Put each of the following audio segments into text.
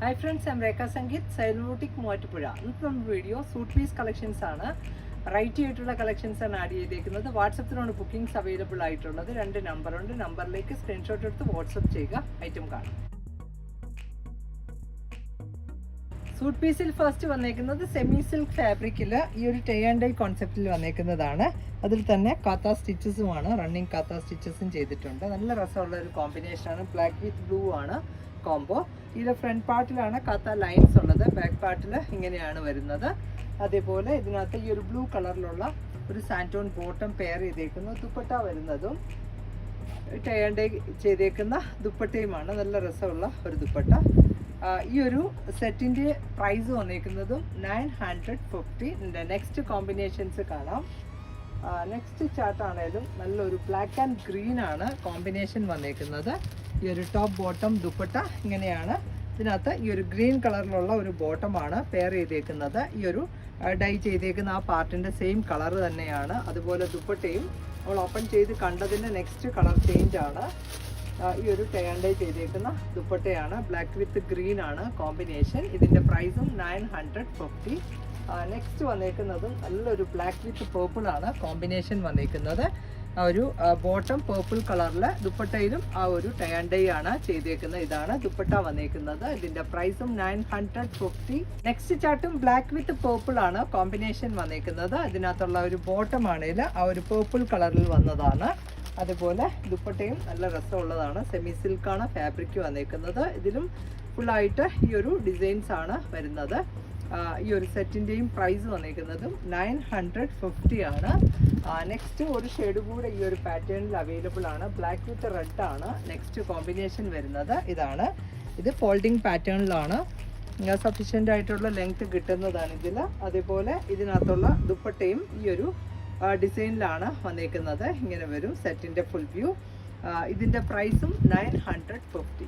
Hi friends ഞാൻ രേഖ സംഗീത് സൈലോട്ടിക് മൂവാറ്റുപുഴ ഇന്നത്തെ നമ്മുടെ വീഡിയോ സൂട്ട് പീസ് കളക്ഷൻസ് ആണ്. റൈറ്റ് ആയിട്ടുള്ള കളക്ഷൻസ് ആണ് ആഡ് ചെയ്തേക്കുന്നത്. വാട്സപ്പിലാണ് ബുക്കിംഗ്സ് അവൈലബിൾ ആയിട്ടുള്ളത്. രണ്ട് നമ്പറുണ്ട് നമ്പറിലേക്ക് സ്ക്രീൻഷോട്ട് എടുത്ത് വാട്സപ്പ് ചെയ്യുക. ഐറ്റം കാണാം. സൂട്ട് പീസിൽ ഫസ്റ്റ് വന്നേക്കുന്നത് സെമി സിൽക്ക് ഫാബ്രിക്കിൽ ഈ ഒരു ടേ ആൻഡ് ഡൈ കോൺസെപ്റ്റിൽ വന്നേക്കുന്നതാണ്. അതിൽ തന്നെ കാത്ത സ്റ്റിച്ചസുമാണ് റണ്ണിങ് കാത്ത സ്റ്റിച്ചസും ചെയ്തിട്ടുണ്ട്. നല്ല രസമുള്ള ഒരു കോമ്പിനേഷനാണ് ബ്ലാക്ക് വിത്ത് ബ്ലൂ ആണ്. കോംബോ ഇത് ഫ്രണ്ട് പാർട്ടിലാണ് കാത്ത ലൈൻസ് ഉള്ളത്. ബാക്ക് പാർട്ടിൽ ഇങ്ങനെയാണ് വരുന്നത്. അതേപോലെ ഇതിനകത്ത് ഈ ഒരു ബ്ലൂ കളറിലുള്ള ഒരു സാന്റോൺ ബോട്ടം പെയർ ചെയ്തേക്കുന്നു ദുപ്പട്ട വരുന്നതും ടയർഡ് ചെയ്തേക്കുന്ന ദുപ്പട്ടയുമാണ്. നല്ല രസമുള്ള ഒരു ദുപ്പട്ട. ഈ ഒരു സെറ്റിന്റെ price വന്നേക്കുന്നതും nine hundred fifty next combinations കാണാം. നെക്സ്റ്റ് ചാർട്ട് ആണേലും നല്ലൊരു ബ്ലാക്ക് ആൻഡ് ഗ്രീൻ ആണ് കോമ്പിനേഷൻ വന്നേക്കുന്നത്. ഈ ഒരു ടോപ്പ് ബോട്ടം ദുപ്പട്ട ഇങ്ങനെയാണ്. ഇതിനകത്ത് ഈ ഒരു ഗ്രീൻ കളറിലുള്ള ഒരു ബോട്ടമാണ് പെയർ ചെയ്തേക്കുന്നത്. ഈ ഒരു ഡൈ ചെയ്തേക്കുന്ന ആ പാർട്ടിന്റെ സെയിം കളർ തന്നെയാണ്. അതുപോലെ ദുപ്പട്ടയും നമ്മൾ ഓപ്പൺ ചെയ്ത് കണ്ടതിന്റെ നെക്സ്റ്റ് കളർ ചേഞ്ച് ആണ്. ഈ ഒരു ടേണ്ടേ ചെയ്തേക്കുന്ന ദുപ്പട്ടയാണ്. ബ്ലാക്ക് വിത്ത് ഗ്രീൻ ആണ് കോമ്പിനേഷൻ ഇതിന്റെ പ്രൈസും നയൻ ഹൺഡ്രഡ് ഫിഫ്റ്റി നെക്സ്റ്റ് വന്നേക്കുന്നതും നല്ലൊരു ബ്ലാക്ക് വിത്ത് പേർപ്പിൾ ആണ്. കോമ്പിനേഷൻ വന്നേക്കുന്നത്. ഒരു ബോട്ടം പേർപ്പിൾ കളറിൽ ദുപ്പട്ടയിലും ആ ഒരു ടയാണ്ടയാണ് ആണ് ചെയ്തേക്കുന്നത്. ഇതാണ് ദുപ്പട്ട വന്നേക്കുന്നത്. ഇതിന്റെ പ്രൈസും നയൻ ഹൺഡ്രഡ് ഫിഫ്റ്റി നെക്സ്റ്റ് ചാട്ടും ബ്ലാക്ക് വിത്ത് പേർപ്പിൾ ആണ്. കോമ്പിനേഷൻ വന്നേക്കുന്നത്. അതിനകത്തുള്ള ഒരു ബോട്ടം ആണെങ്കിൽ ആ ഒരു പേർപ്പിൾ കളറിൽ വന്നതാണ്. അതുപോലെ ദുപ്പട്ടയും നല്ല രസമുള്ളതാണ്. സെമി സിൽക്കാണ് ഫാബ്രിക് വന്നേക്കുന്നത്. ഇതിലും ഫുള്ളായിട്ട് ഈ ഒരു ഡിസൈൻസ് ആണ് വരുന്നത്. ഈ ഒരു സെറ്റിന്റെയും പ്രൈസ് വന്നേക്കുന്നതും നയൻ ഹൺഡ്രഡ് ഫിഫ്റ്റി ആണ്. നെക്സ്റ്റ് ഒരു ഷെയ്ഡ് കൂടെ ഈ ഒരു പാറ്റേണിൽ അവൈലബിൾ ആണ്. ബ്ലാക്ക് വിത്ത് റെഡ് ആണ് നെക്സ്റ്റ് കോമ്പിനേഷൻ വരുന്നത്. ഇതാണ്. ഇത് ഫോൾഡിങ് പാറ്റേണിലാണ് സഫീഷ്യന്റ് ആയിട്ടുള്ള ലെങ്ത് കിട്ടുന്നതാണ് ഇതിൽ അതേപോലെ ഇതിനകത്തുള്ള ദുപ്പട്ടയും ഈ ഒരു ഡിസൈനിലാണ് വന്നിരിക്കുന്നത് ഇങ്ങനെ വരും സെറ്റിന്റെ ഫുൾ വ്യൂ ഇതിന്റെ പ്രൈസും nine hundred fifty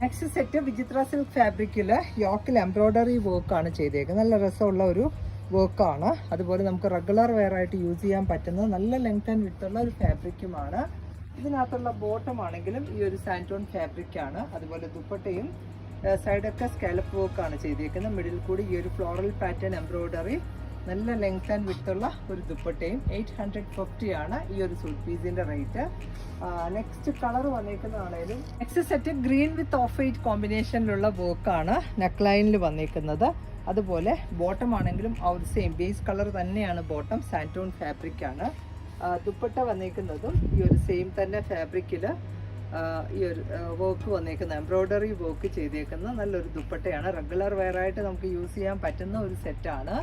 next set Vichitra silk ഫാബ്രിക്കിൽ യോക്കിൽ എംബ്രോയ്ഡറി വർക്കാണ് ചെയ്തേക്കുന്നത് നല്ല രസമുള്ള ഒരു വർക്കാണ് അതുപോലെ നമുക്ക് റെഗുലർ വെയർ ആയിട്ട് യൂസ് ചെയ്യാൻ പറ്റുന്ന നല്ല ലെങ്ത് ആൻഡ് വിട്ടുള്ള ഒരു ഫാബ്രിക്കുമാണ് ഇതിനകത്തുള്ള ബോട്ടം ആണെങ്കിലും ഈ ഒരു സാന്റോൺ ഫാബ്രിക്കാണ് അതുപോലെ ദുപ്പട്ടയും സൈഡൊക്കെ സ്കാലപ്പ് വർക്കാണ് ചെയ്തേക്കുന്നത്. മിഡിൽ കൂടി ഈ ഒരു ഫ്ലോറൽ പാറ്റേൺ എംബ്രോയ്ഡറി നല്ല ലെങ്ത് ആൻഡ് വിട്ടുള്ള ഒരു ദുപ്പട്ടയും എയ്റ്റ് ഹൺഡ്രഡ് ഫിഫ്റ്റി ആണ് ഈ ഒരു സൂട്ട് പീസിന്റെ rate next colour വന്നേക്കുന്നതാണേലും next set green with off white കോമ്പിനേഷനിലുള്ള വർക്കാണ് നെക്ക് ലൈനിൽ വന്നേക്കുന്നത്. അതുപോലെ ബോട്ടം ആണെങ്കിലും ആ ഒരു സെയിം ബേസ് കളർ തന്നെയാണ് ബോട്ടം സാന്റോൺ ഫാബ്രിക് ആണ്. ദുപ്പട്ട വന്നേക്കുന്നതും ഈ ഒരു സെയിം തന്നെ ഫാബ്രിക്കിൽ ഈ ഒരു വർക്ക് വന്നേക്കുന്ന എംബ്രോയ്ഡറി വർക്ക് ചെയ്തേക്കുന്ന നല്ലൊരു ദുപ്പട്ടയാണ്. റെഗുലർ വെയറായിട്ട് നമുക്ക് യൂസ് ചെയ്യാൻ പറ്റുന്ന ഒരു സെറ്റാണ്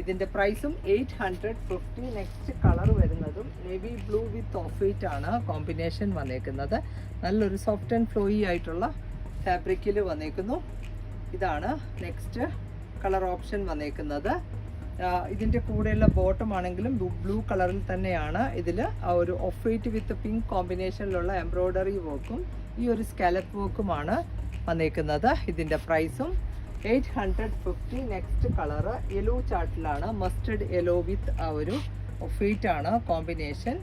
ഇതിന്റെ പ്രൈസും eight hundred fifty next colour വരുന്നതും navy blue with off white ആണ് കോമ്പിനേഷൻ വന്നേക്കുന്നത്. നല്ലൊരു സോഫ്റ്റ് ആൻഡ് ഫ്ലോയി ആയിട്ടുള്ള ഫാബ്രിക്കിൽ വന്നേക്കുന്നു. ഇതാണ് നെക്സ്റ്റ് കളർ ഓപ്ഷൻ വന്നേക്കുന്നത്. ഇതിന്റെ കൂടെയുള്ള ബോട്ടം ആണെങ്കിലും ബ്ലൂ കളറിൽ തന്നെയാണ് ഇതിൽ ഒരു ഓഫ് വൈറ്റ് വിത്ത് പിങ്ക് കോമ്പിനേഷനിലുള്ള എംബ്രോയ്ഡറി വർക്കും ഈ ഒരു സ്കാലപ്പ് വർക്കുമാണ് വന്നേക്കുന്നത്. ഇതിന്റെ പ്രൈസും eight hundred fifty next colour yellow ചാർട്ടിലാണ് mustard yellow with ആ ഒരു ആണ് കോമ്പിനേഷൻ.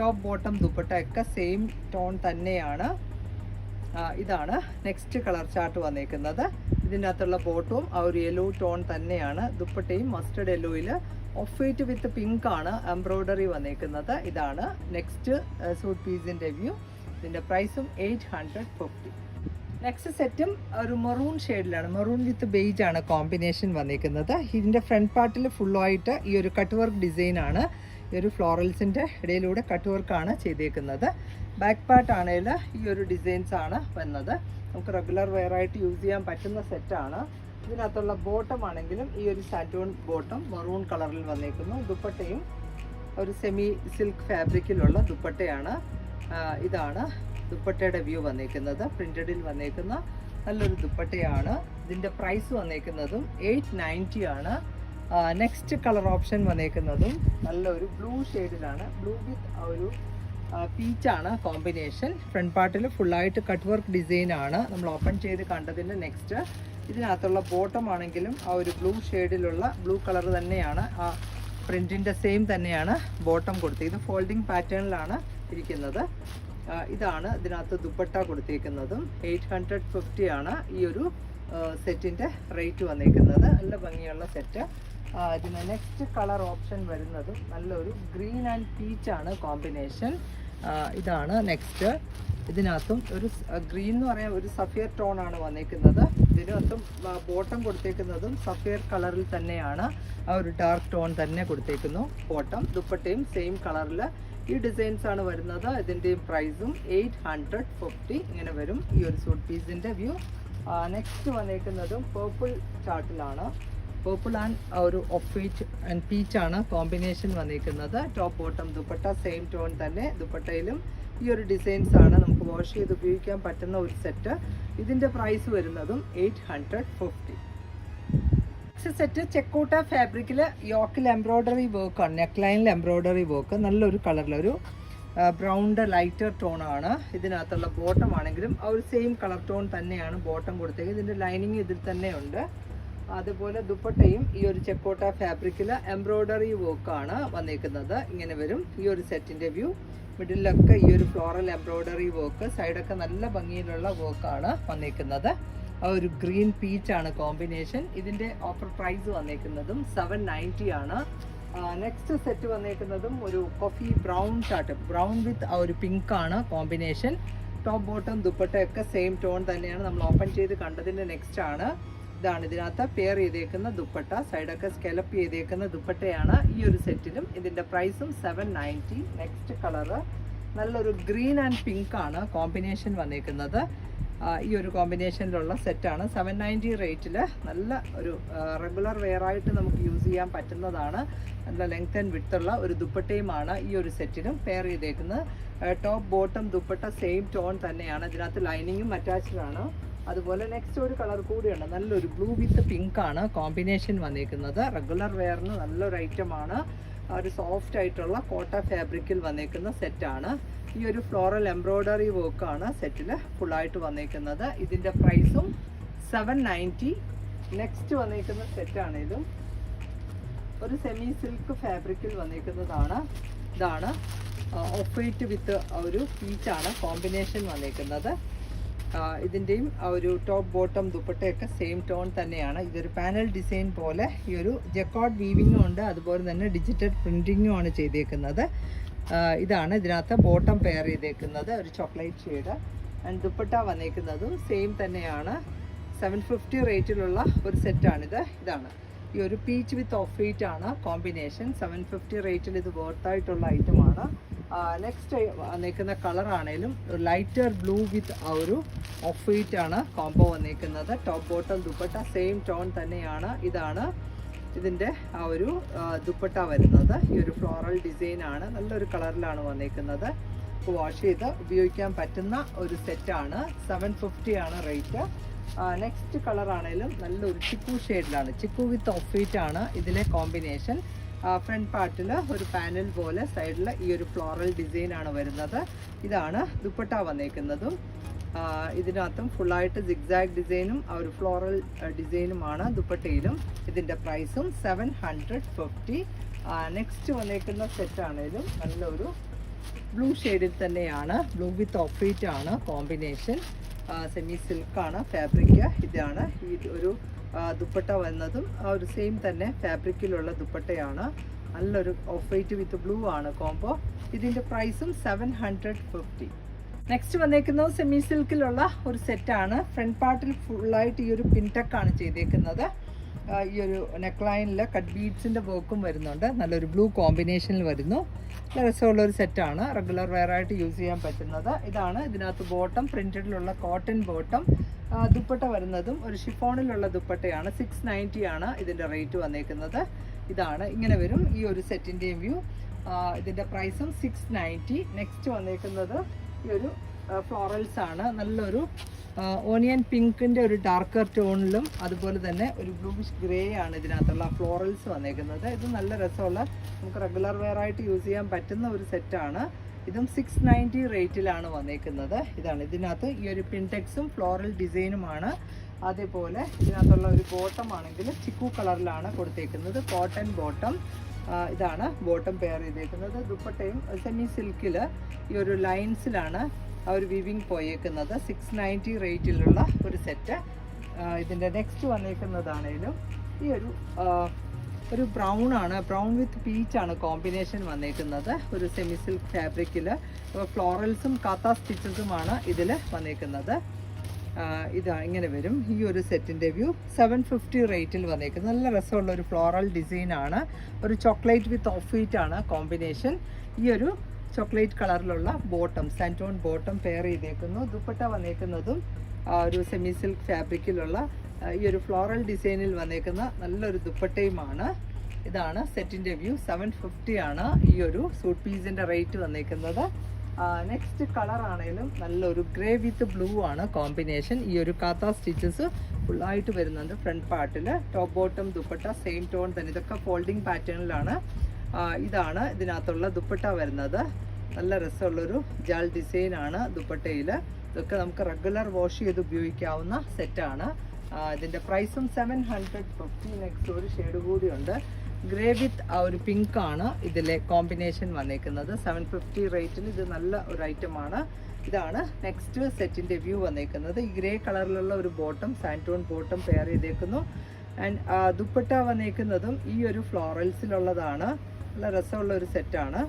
ടോപ്പ് ബോട്ടം ദുപ്പട്ട ഒക്കെ സെയിം ടോൺ തന്നെയാണ്. ഇതാണ് നെക്സ്റ്റ് കളർ ചാർട്ട് വന്നേക്കുന്നത്. ഇതിന്റെ അകത്തുള്ള ആ ഒരു യെല്ലോ ടോൺ തന്നെയാണ്. ദുപ്പട്ടയും മസ്റ്റർഡ് യെല്ലോയിൽ ഓഫ് വൈറ്റ് വിത്ത് പിങ്ക് ആണ് എംബ്രോയ്ഡറി വന്നേക്കുന്നത്. ഇതാണ് നെക്സ്റ്റ് സൂട്ട് പീസിന്റെ വ്യൂ. ഇതിന്റെ പ്രൈസും എയ്റ്റ് ഹൺഡ്രഡ് ഫിഫ്റ്റി. നെക്സ്റ്റ് സെറ്റും ഒരു മെറൂൺ ഷെയ്ഡിലാണ് മെറൂൺ വിത്ത് ബെയ്ജ് ആണ് കോമ്പിനേഷൻ വന്നിരിക്കുന്നത്. ഇതിന്റെ ഫ്രണ്ട് പാർട്ടിൽ ഫുള്ളായിട്ട് ഈ ഒരു കട്ട് വർക്ക് ഡിസൈൻ ആണ്. ഈ ഒരു ഫ്ലോറൽസിന്റെ ഇടയിലൂടെ കട്ട് വർക്കാണ് ചെയ്തേക്കുന്നത്. ബാക്ക് പാർട്ട് ആണെങ്കിൽ ഈ ഒരു ഡിസൈൻസ് ആണ് വന്നത്. നമുക്ക് റെഗുലർ വെയർ ആയിട്ട് യൂസ് ചെയ്യാൻ പറ്റുന്ന സെറ്റാണ് ഇതിനകത്തുള്ള ബോട്ടം ആണെങ്കിലും ഈ ഒരു സാറ്റൂൺ ബോട്ടം മെറൂൺ കളറിൽ വന്നേക്കുന്നു ദുപ്പട്ടയും ഒരു സെമി സിൽക്ക് ഫാബ്രിക്കിലുള്ള ദുപ്പട്ടയാണ്. ഇതാണ്. ദുപ്പട്ടയുടെ വ്യൂ വന്നേക്കുന്നത്. പ്രിന്റഡിൽ വന്നേക്കുന്ന നല്ലൊരു ദുപ്പട്ടയാണ്. ഇതിന്റെ പ്രൈസ് വന്നേക്കുന്നതും എയ്റ്റ് നയന്റി ആണ്. നെക്സ്റ്റ് കളർ ഓപ്ഷൻ വന്നേക്കുന്നതും നല്ലൊരു ബ്ലൂ ഷെയ്ഡിലാണ് ബ്ലൂ വിത്ത് ഒരു പീച്ചാണ് കോമ്പിനേഷൻ ഫ്രണ്ട് പാർട്ടിൽ ഫുള്ളായിട്ട് കട്ട് വർക്ക് ഡിസൈൻ ആണ്. നമ്മൾ ഓപ്പൺ ചെയ്ത് കണ്ടതിന്റെ നെക്സ്റ്റ് ഇതിനകത്തുള്ള ബോട്ടം ആണെങ്കിലും ആ ഒരു ബ്ലൂ ഷെയ്ഡിലുള്ള ബ്ലൂ കളർ തന്നെയാണ്. ആ പ്രിന്റിന്റെ സെയിം തന്നെയാണ് ബോട്ടം കൊടുത്തത്. ഇത് ഫോൾഡിങ് പാറ്റേണിലാണ് ഇരിക്കുന്നത്. ഇതാണ് ഇതിനകത്ത് ദുപ്പട്ട കൊടുത്തേക്കുന്നതും എയ്റ്റ് ഹൺഡ്രഡ് ഫിഫ്റ്റി ആണ് ഈ ഒരു സെറ്റിന്റെ റേറ്റ് വന്നേക്കുന്നത് നല്ല ഭംഗിയുള്ള സെറ്റ്. ഇതിന് നെക്സ്റ്റ് കളർ ഓപ്ഷൻ വരുന്നതും നല്ലൊരു ഗ്രീൻ ആൻഡ് പീച്ച് ആണ് കോമ്പിനേഷൻ. ഇതാണ് നെക്സ്റ്റ്. ഇതിനകത്തും ഒരു ഗ്രീൻ എന്ന് പറയാൻ ഒരു സഫിയർ ടോൺ ആണ് വന്നേക്കുന്നത് ഇതിനകത്തും ബോട്ടം കൊടുത്തേക്കുന്നതും സഫിയർ കളറിൽ തന്നെയാണ് ആ ഒരു ഡാർക്ക് ടോൺ തന്നെ കൊടുത്തേക്കുന്നു ബോട്ടം ദുപ്പട്ടയും സെയിം കളറിൽ ഈ ഡിസൈൻസ് ആണ് വരുന്നത്. ഇതിന്റെയും പ്രൈസും എയ്റ്റ് ഹൺഡ്രഡ് ഫിഫ്റ്റി ഇങ്ങനെ വരും. ഈ ഒരു സൂട്ട് പീസിന്റെ വ്യൂ നെക്സ്റ്റ് വന്നേക്കുന്നതും പേർപ്പിൾ ചാർട്ടിലാണ് പേർപ്പിൾ ആൻഡ് ഒരു ഓഫ് വൈറ്റ് ആൻഡ് പീച്ച് ആണ് കോമ്പിനേഷൻ വന്നിരിക്കുന്നത്. Top bottom dupatta same tone തന്നെ ദുപ്പട്ടയിലും ഈ ഒരു ഡിസൈൻസ് ആണ് നമുക്ക് വാഷ് ചെയ്ത് ഉപയോഗിക്കാൻ പറ്റുന്ന ഒരു സെറ്റ് ഇതിന്റെ പ്രൈസ് വരുന്നതും എയ്റ്റ് ഹൺഡ്രഡ് ഫിഫ്റ്റി സെറ്റ് ചെക്കോട്ട ഫാബ്രിക്കിൽ യോക്കിൽ എംബ്രോയ്ഡറി വർക്കാണ് നെക്ക് ലൈനിൽ എംബ്രോയ്ഡറി വർക്ക്. നല്ലൊരു കളറിലൊരു ബ്രൗണ്ട് ലൈറ്റർ ടോൺ ആണ്. ഇതിനകത്തുള്ള ബോട്ടം ആണെങ്കിലും ആ ഒരു സെയിം കളർ ടോൺ തന്നെയാണ് ബോട്ടം കൊടുത്തേക്ക് ഇതിന്റെ ലൈനിങ് ഇതിൽ തന്നെയുണ്ട്. അതുപോലെ ദുപ്പട്ടയും ഈ ഒരു ചെക്കോട്ട ഫാബ്രിക്കിൽ എംബ്രോയ്ഡറി വർക്കാണ് വന്നിരിക്കുന്നത് ഇങ്ങനെ വരും ഈ ഒരു സെറ്റിന്റെ വ്യൂ. മിഡിലൊക്കെ ഈ ഒരു ഫ്ലോറൽ എംബ്രോയ്ഡറി വർക്ക് സൈഡൊക്കെ നല്ല ഭംഗിയിലുള്ള വർക്കാണ് വന്നേക്കുന്നത്. ആ ഒരു ഗ്രീൻ പീച്ച് ആണ് കോമ്പിനേഷൻ. ഇതിന്റെ ഓഫർ പ്രൈസ് വന്നേക്കുന്നതും സെവൻ നയന്റി ആണ്. നെക്സ്റ്റ് സെറ്റ് വന്നേക്കുന്നതും ഒരു coffee brown shirt brown with ആ ഒരു പിങ്ക് ആണ് കോമ്പിനേഷൻ ടോപ്പ് ബോട്ടം ദുപ്പട്ടയൊക്കെ സെയിം ടോൺ തന്നെയാണ് നമ്മൾ ഓപ്പൺ ചെയ്ത് കണ്ടതിന്റെ നെക്സ്റ്റ് ആണ്. ഇതാണ് ഇതിനകത്ത് പെയർ ചെയ്തേക്കുന്ന ദുപ്പട്ട. സൈഡൊക്കെ സ്കെലപ്പ് ചെയ്തേക്കുന്ന ദുപ്പട്ടയാണ് ഈ ഒരു സെറ്റിലും ഇതിന്റെ പ്രൈസും സെവൻ നയന്റി നെക്സ്റ്റ് കളറ് നല്ലൊരു ഗ്രീൻ ആൻഡ് പിങ്ക് ആണ് കോമ്പിനേഷൻ വന്നേക്കുന്നത്. ഈ ഒരു കോമ്പിനേഷനിലുള്ള സെറ്റാണ് സെവൻ നയന്റി റേറ്റിൽ നല്ല ഒരു റെഗുലർ വെയർ ആയിട്ട് നമുക്ക് യൂസ് ചെയ്യാൻ പറ്റുന്നതാണ്. നല്ല ലെങ്ത് ആൻഡ് വിട്ടുള്ള ഒരു ദുപ്പട്ടയുമാണ് ഈ ഒരു സെറ്റിനും പെയർ ചെയ്തേക്കുന്നത്. Top bottom dupatta same tone തന്നെയാണ്. ഇതിനകത്ത് ലൈനിങ്ങും അറ്റാച്ച്ഡ് ആണ്. അതുപോലെ നെക്സ്റ്റ് ഒരു കളർ കൂടിയുണ്ട്. നല്ലൊരു ബ്ലൂ വിത്ത് പിങ്ക് ആണ് കോമ്പിനേഷൻ വന്നേക്കുന്നത്. റെഗുലർ വെയറിന് നല്ലൊരു ഐറ്റമാണ് ഒരു സോഫ്റ്റ് ആയിട്ടുള്ള കോട്ട ഫാബ്രിക്കിൽ വന്നേക്കുന്ന സെറ്റാണ് ഈ ഒരു ഫ്ലോറൽ എംബ്രോയ്ഡറി വർക്കാണ് സെറ്റിൽ ഫുള്ളായിട്ട് വന്നേക്കുന്നത്. ഇതിന്റെ പ്രൈസും സെവൻ നയന്റി നെക്സ്റ്റ് വന്നേക്കുന്ന സെറ്റാണ് ഇതും. ഒരു സെമി സിൽക്ക് ഫാബ്രിക്കിൽ വന്നേക്കുന്നതാണ്. ഇതാണ് ഓഫ് വിത്ത് ഒരു പീച്ചാണ് കോമ്പിനേഷൻ വന്നേക്കുന്നത്. ഇതിന്റെയും ഒരു ടോപ്പ് ബോട്ടം ദുപ്പട്ടയൊക്കെ സെയിം ടോൺ തന്നെയാണ്. ഇതൊരു പാനൽ ഡിസൈൻ പോലെ ഈ ഒരു ജെക്കോഡ് വീവിങ്ങും ഉണ്ട്. അതുപോലെ തന്നെ ഡിജിറ്റൽ പ്രിന്റിങ്ങും ആണ് ചെയ്തേക്കുന്നത്. ഇതാണ് ഇതിനകത്ത് ബോട്ടം പെയർ ചെയ്തേക്കുന്നത് ഒരു ചോക്ലേറ്റ് ഷെയ്ഡ്. ആൻഡ് ദുപ്പട്ട വന്നേക്കുന്നതും സെയിം തന്നെയാണ്. സെവൻ ഫിഫ്റ്റി റേറ്റിലുള്ള ഒരു സെറ്റാണിത് ഇതാണ്. ഈ ഒരു പീച്ച് വിത്ത് ഓഫ് വൈറ്റ് ആണ് കോമ്പിനേഷൻ സെവൻ ഫിഫ്റ്റി റേറ്റിൽ ഇത് വേർത്തായിട്ടുള്ള ഐറ്റമാണ് നെക്സ്റ്റ് വന്നേക്കുന്ന കളർ ആണേലും ലൈറ്റർ ബ്ലൂ വിത്ത് ആ ഒരു ഓഫ് വൈറ്റ് ആണ് കോംബോ വന്നേക്കുന്നത്. Top bottom dupatta same tone തന്നെയാണ്. ഇതാണ് ഇതിന്റെ ആ ഒരു ദുപ്പട്ട വരുന്നത്. ഈ ഒരു ഫ്ലോറൽ ഡിസൈൻ ആണ്. നല്ലൊരു കളറിലാണ് വന്നേക്കുന്നത്. വാഷ് ചെയ്ത് ഉപയോഗിക്കാൻ പറ്റുന്ന ഒരു സെറ്റാണ് സെവൻ ഫിഫ്റ്റി ആണ് റേറ്റ് നെക്സ്റ്റ് കളർ നല്ലൊരു ചിക്കു ഷെയ്ഡിലാണ് ചിക്കു വിത്ത് ഓഫ് വൈറ്റ് ആണ് ഇതിലെ കോമ്പിനേഷൻ ഫ്രണ്ട് പാർട്ടിൽ ഒരു പാനൽ പോലെ സൈഡിൽ ഈ ഒരു ഫ്ലോറൽ ഡിസൈൻ ആണ് വരുന്നത്. ഇതാണ് ദുപ്പട്ട വന്നേക്കുന്നതും. ഇതിനകത്തും ഫുള്ളായിട്ട് സിഗ്സാഗ് ഡിസൈനും ആ ഒരു ഫ്ലോറൽ ഡിസൈനുമാണ് ദുപ്പട്ടയിലും. ഇതിന്റെ പ്രൈസും സെവൻ ഹൺഡ്രഡ് ഫിഫ്റ്റി നെക്സ്റ്റ് വന്നേക്കുന്ന ആണെങ്കിലും നല്ലൊരു ബ്ലൂ ഷെയ്ഡിൽ തന്നെയാണ് ബ്ലൂ വിത്ത് ഓഫ് വൈറ്റ് ആണ് കോമ്പിനേഷൻ സെമി സിൽക്കാണ് ഫാബ്രിക് ഇതാണ്. ഈ ഒരു ദുപ്പട്ട വന്നതും ആ ഒരു സെയിം തന്നെ ഫാബ്രിക്കിലുള്ള ദുപ്പട്ടയാണ്. നല്ലൊരു ഓഫ് വൈറ്റ് വിത്ത് ബ്ലൂ ആണ് കോംബോ ഇതിന്റെ പ്രൈസും സെവൻ ഹൺഡ്രഡ് ഫിഫ്റ്റി നെക്സ്റ്റ് വന്നേക്കുന്നത് സെമി സിൽക്കിലുള്ള ഒരു സെറ്റാണ് ഫ്രണ്ട് പാർട്ടിൽ ഫുള്ളായിട്ട് ഈ ഒരു പിൻടെക്കാണ് ചെയ്തേക്കുന്നത്. ഈ ഒരു നെക്ക് ലൈനിൽ കട്ട് ബീഡ്സിന്റെ വർക്കും വരുന്നുണ്ട്. നല്ലൊരു ബ്ലൂ കോമ്പിനേഷനിൽ വരുന്നു. രസമുള്ള ഒരു സെറ്റാണ് റെഗുലർ വെയറായിട്ട് യൂസ് ചെയ്യാൻ പറ്റുന്നത്. ഇതാണ് ഇതിനകത്ത് ബോട്ടം പ്രിന്റഡിലുള്ള കോട്ടൺ ബോട്ടം ദുപ്പട്ട വരുന്നതും ഒരു ഷിഫോണിലുള്ള ദുപ്പട്ടയാണ്. സിക്സ് ആണ് ഇതിന്റെ റേറ്റ് വന്നേക്കുന്നത്. ഇതാണ്. ഇങ്ങനെ വരും ഈ ഒരു സെറ്റിന്റെയും വ്യൂ ഇതിന്റെ പ്രൈസും സിക്സ് നയന്റി നെക്സ്റ്റ് വന്നേക്കുന്നത് ഈ ഒരു ഫ്ലോറൽസ് ആണ്. നല്ലൊരു ഓണിയൻ പിങ്കിന്റെ ഒരു ഡാർക്കർ ടോണിലും അതുപോലെ തന്നെ ഒരു ബ്ലൂയിഷ് ഗ്രേ ആണ് ഇതിനകത്തുള്ള ഫ്ലോറൽസ് വന്നേക്കുന്നത്. ഇത് നല്ല രസമുള്ള നമുക്ക് റെഗുലർ വെയർ ആയിട്ട് യൂസ് ചെയ്യാൻ പറ്റുന്ന ഒരു സെറ്റാണ് ഇതും സിക്സ് നയന്റി റേറ്റിലാണ് വന്നേക്കുന്നത്. ഇതാണ് ഇതിനകത്ത് ഈ ഒരു പിൻടെക്സും ഫ്ലോറൽ ഡിസൈനുമാണ് അതേപോലെ ഇതിനകത്തുള്ള ഒരു ബോട്ടം ആണെങ്കിൽ ചിക്കു കളറിലാണ് കൊടുത്തേക്കുന്നത്. കോട്ടൺ ബോട്ടം ഇതാണ് ബോട്ടം പെയർ ചെയ്തേക്കുന്നത്. ദുപ്പട്ടയും സെമി സിൽക്കിൽ ഈ ഒരു ലൈൻസിലാണ് ആ ഒരു വിവിങ് പോയേക്കുന്നത്. സിക്സ് നയന്റി റേറ്റിലുള്ള ഒരു സെറ്റ് ഇതിന്റെ നെക്സ്റ്റ് വന്നേക്കുന്നതാണേലും ഈ ഒരു ഒരു ബ്രൗൺ ആണ്. ബ്രൗൺ വിത്ത് പീച്ച് ആണ് കോമ്പിനേഷൻ വന്നേക്കുന്നത്. ഒരു സെമി സിൽക്ക് ഫാബ്രിക്കിൽ ഫ്ലോറൽസും കാത്ത സ്റ്റിച്ചസുമാണ് ഇതിൽ വന്നേക്കുന്നത്. ഇത് ഇങ്ങനെ വരും. ഈ ഒരു സെറ്റിന്റെ വ്യൂ സെവൻ ഫിഫ്റ്റി റേറ്റിൽ വന്നേക്കുന്നത്. നല്ല രസമുള്ള ഒരു ഫ്ലോറൽ ഡിസൈനാണ് ഒരു ചോക്ലേറ്റ് വിത്ത് ഓഫ് വൈറ്റ് ആണ് കോമ്പിനേഷൻ ഈ ഒരു ചോക്ലേറ്റ് കളറിലുള്ള ബോട്ടം സാന്റോൺ ബോട്ടം പെയർ ചെയ്തേക്കുന്നു. ദുപ്പട്ട വന്നേക്കുന്നതും ഒരു സെമി സിൽക്ക് ഫാബ്രിക്കിലുള്ള ഈ ഒരു ഫ്ലോറൽ ഡിസൈനിൽ വന്നേക്കുന്ന നല്ലൊരു ദുപ്പട്ടയുമാണ്. ഇതാണ് സെറ്റിന്റെ വ്യൂ. സെവൻ ഫിഫ്റ്റി ആണ് ഈ ഒരു സൂട്ട് പീസിന്റെ റേറ്റ് വന്നേക്കുന്നത് നെക്സ്റ്റ് കളർ ആണെങ്കിലും നല്ലൊരു ഗ്രേ വിത്ത് ബ്ലൂ ആണ് കോമ്പിനേഷൻ ഈ ഒരു കാത്ത സ്റ്റിച്ചസ് ഫുള്ളായിട്ട് വരുന്നുണ്ട് ഫ്രണ്ട് പാർട്ടിൽ top bottom dupatta same tone തന്നെ ഇതൊക്കെ ഫോൾഡിങ് പാറ്റേണിലാണ് ഇതാണ് ഇതിനകത്തുള്ള ദുപ്പട്ട വരുന്നത്. നല്ല രസമുള്ളൊരു ജാൽ ഡിസൈൻ ആണ് ദുപ്പട്ടയിൽ ഇതൊക്കെ നമുക്ക് റെഗുലർ വാഷ് ചെയ്ത് ഉപയോഗിക്കാവുന്ന സെറ്റാണ് ഇതിന്റെ പ്രൈസും സെവൻ ഹൺഡ്രഡ് ഫിഫ്റ്റി നെക്സ്റ്റ് ഒരു ഷെയ്ഡ് കൂടിയുണ്ട് ഗ്രേ വിത്ത് ആ ഒരു പിങ്ക് ആണ് ഇതിലെ കോമ്പിനേഷൻ വന്നേക്കുന്നത്. സെവൻ ഫിഫ്റ്റി റേറ്റിൽ ഇത് നല്ല ഒരു ഐറ്റമാണ് ഇതാണ് നെക്സ്റ്റ് സെറ്റിന്റെ വ്യൂ വന്നേക്കുന്നത്. ഈ ഗ്രേ കളറിലുള്ള ഒരു ബോട്ടം സാന്റോൺ ബോട്ടം പെയർ ചെയ്തേക്കുന്നു. ആൻഡ് ദുപ്പട്ട വന്നേക്കുന്നതും ഈ ഒരു ഫ്ലോറൽസിലുള്ളതാണ് നല്ല രസമുള്ള ഒരു സെറ്റാണ്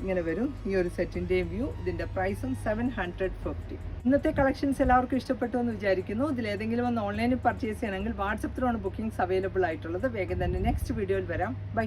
ഇങ്ങനെ വരും. ഈ ഒരു സെറ്റിന്റെയും വ്യൂ ഇതിന്റെ പ്രൈസും സെവൻ ഹൺഡ്രഡ് ഫിഫ്റ്റി ഇന്നത്തെ കളക്ഷൻസ് എല്ലാവർക്കും ഇഷ്ടപ്പെട്ടു എന്ന് വിചാരിക്കുന്നു. ഇതിൽ ഏതെങ്കിലും ഒന്ന് ഓൺലൈനിൽ പർച്ചേസ് ചെയ്യണമെങ്കിൽ വാട്സപ്പിലാണ് ബുക്കിംഗ്സ് അവൈലബിൾ ആയിട്ടുള്ളത്. വേഗം തന്നെ നെക്സ്റ്റ് വീഡിയോയിൽ വരാം. ബൈ